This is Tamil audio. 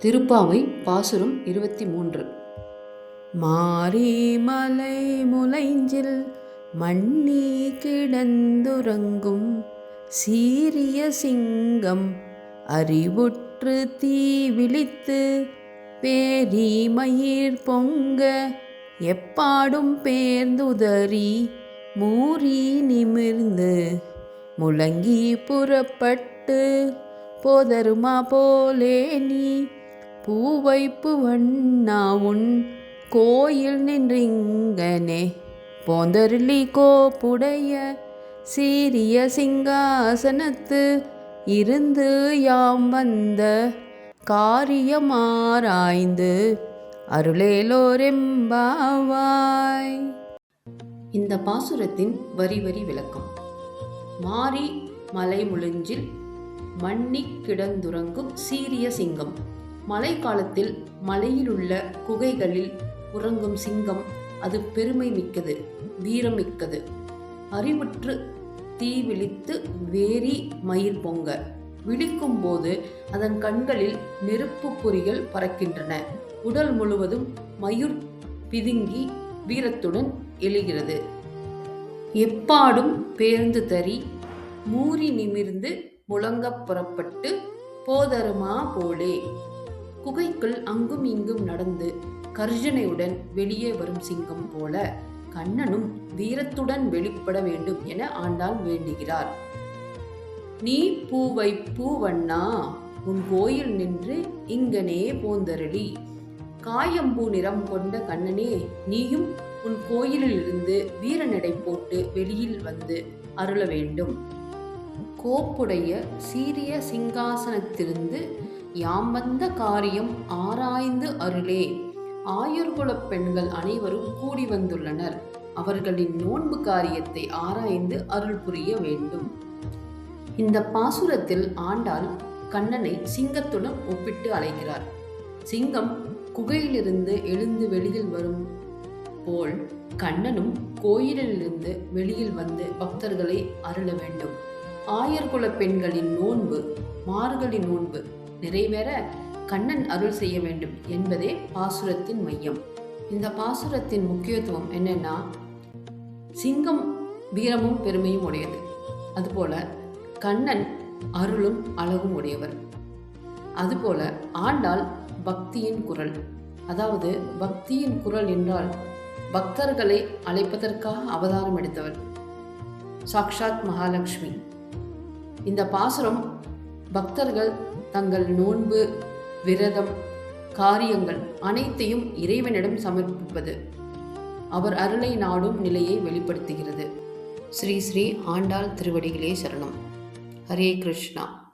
திருப்பாவை பாசுரம் இருபத்தி மூன்று மாரிமலை முலைஞ்சில் மண்ணி கிடந்துறங்கும் சீரிய சிங்கம் அறிவுற்று தீ விழித்து பேரி மயிர் பொங்க எப்பாடும் பேர்ந்துதறி மூறி நிமிர்ந்து முழங்கி புறப்பட்டு போதருமா போலே நீ பூவைப்பு வண்ணா உன் கோயில் நின்றிங்கனே. போந்தருளி கோப்புடைய சீரிய சிங்காசனத்து இருந்து யாம் வந்த காரியமாராய்ந்து அருளேலோரெம்பாவாய். இந்த பாசுரத்தின் வரி வரி விளக்கம். மாரி மலை முழிஞ்சில் மண்ணி கிடந்துறங்கும் சீரிய சிங்கம். மழை காலத்தில் மலையிலுள்ள குகைகளில் உறங்கும் சிங்கம் அது பெருமை மிக்கது வீரமிக்கது. அறிவுற்று தீ விழித்து வேரி மயிர் பொங்க. விழிக்கும் போது அதன் கண்களில் நெருப்பு பொறிகள் பறக்கின்றன. உடல் முழுவதும் மயூர் பிதுங்கி வீரத்துடன் எழுகிறது. எப்பாடும் பேர்ந்து தறி மூறி நிமிர்ந்து முழங்க புறப்பட்டு போதருமா போலே குகைக்குள் அங்கும் இங்கும் நடந்து கர்ஜனையுடன் வெளியே வரும் சிங்கம் போல கண்ணனும் வீரத்துடன் வெளிப்பட வேண்டும் என ஆண்டாள் வேண்டுகிறார் நீ பூவை பூவண்ணா உன் கோயில் நின்று இங்கனே போந்தருளி. காயம்பூ நிறம் கொண்ட கண்ணனே நீயும் உன் கோயிலிலிருந்து வீரநடை போட்டு வெளியில் வந்து அருள வேண்டும். கோப்புடைய சீரிய சிங்காசனத்திலிருந்து யாம் வந்த காரியம் ஆராய்ந்து அருளே. ஆயுர்குலப் பெண்கள் அனைவரும் கூடி வந்துள்ளனர். அவர்களின் நோன்பு காரியத்தை ஆராய்ந்து அருள் புரிய வேண்டும். இந்த பாசுரத்தில் ஆண்டாள் கண்ணனை சிங்கத்துடன் ஒப்பிட்டு அழைக்கிறார். சிங்கம் குகையிலிருந்து எழுந்து வெளியில் வரும் போல் கண்ணனும் கோயிலிலிருந்து வெளியில் வந்து பக்தர்களை அருள வேண்டும். ஆயர்குல பெண்களின் நோன்பு மார்கழி நோன்பு நிறைவேற கண்ணன் அருள் செய்ய வேண்டும் என்பதே பாசுரத்தின் மையம். இந்த பாசுரத்தின் முக்கியத்துவம் என்னன்னா சிங்கம் வீரமும் பெருமையும் உடையது. அதுபோல கண்ணன் அருளும் அழகும் உடையவர். அதுபோல ஆண்டாள் பக்தியின் குரல். அதாவது பக்தியின் குரல் என்றால் பக்தர்களை அழைப்பதற்காக அவதாரம் எடுத்தவர். சாக்ஷாத் மகாலட்சுமி. இந்த பாசுரம் பக்தர்கள் தங்கள் நோன்பு விரதம் காரியங்கள் அனைத்தையும் இறைவனிடம் சமர்ப்பிப்பது. அவர் அருளை நாடும் நிலையை வெளிப்படுத்துகிறது. ஸ்ரீ ஸ்ரீ ஆண்டாள் திருவடிகளே சரணம். ஹரே கிருஷ்ணா.